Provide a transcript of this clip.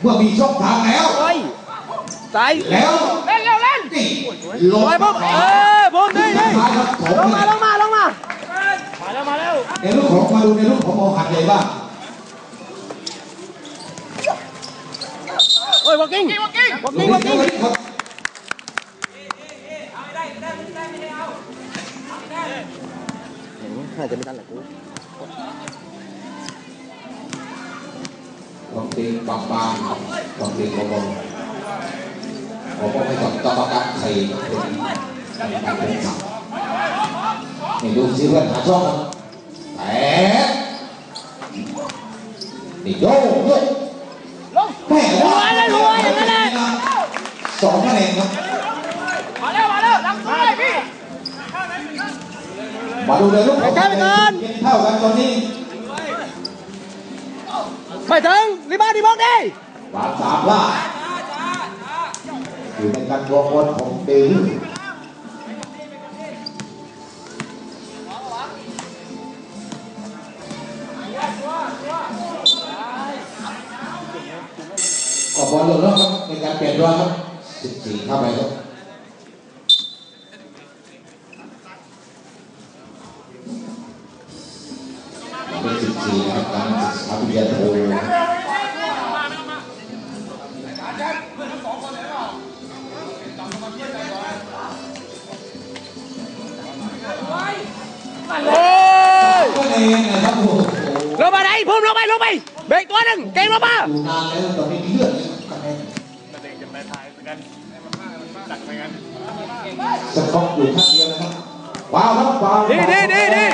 เมื่อมีช่องทางแล้วโอ้ยใส่แล้ว เล่นเร็วเล่นนี่ลโอ้งยปุ๊บเออปุ๊บนี่นี่ท้ายครับของลงมาลงมาลงมาในรูปของมาดูในรูปของโอหัดใหญ่บ้างโอ้ยวอลกิ้งวอลกิ้งวอลดูกิ้งวอลนี่กิ้งครับน่าจะไม่ทันแหละกู ลองตีบางบางลองตีเบาๆผมก็ไม่ต้องต้องประกันใครเป็นการเป็นสับนี่ดูสิเพื่อนหาช่องครับแปดนี่โยกโยกลงแม่รวยเลยรวยอย่างนั้นแหละสองคะแนนครับมาแล้วมาแล้วหลังเลยพี่มาดูในรูปของไปก่อนเย็นเท่ากันตอนนี้ ไม่ถึงรีบ้าวดีบล็อกดิบาสสามล่าอยู่ในการรวมวนของเดวิดก็บอลหล่นแล้วครับในการเปลี่ยนตัวครับ14เข้าไปครับ เป็น14นะครับการศึกษาปริญญาโทโอ้ยก็เองนะครับโอ้โหลงมาไหนพุ่มลงไปลงไปเบรกตัวหนึ่งเก่งลงมาดูนานแล้วตอนนี้มีเลือดเลยครับคะแนนสก๊อกอยู่ข้างเดียวนะครับว้าวครับว้าวดีดีดีดี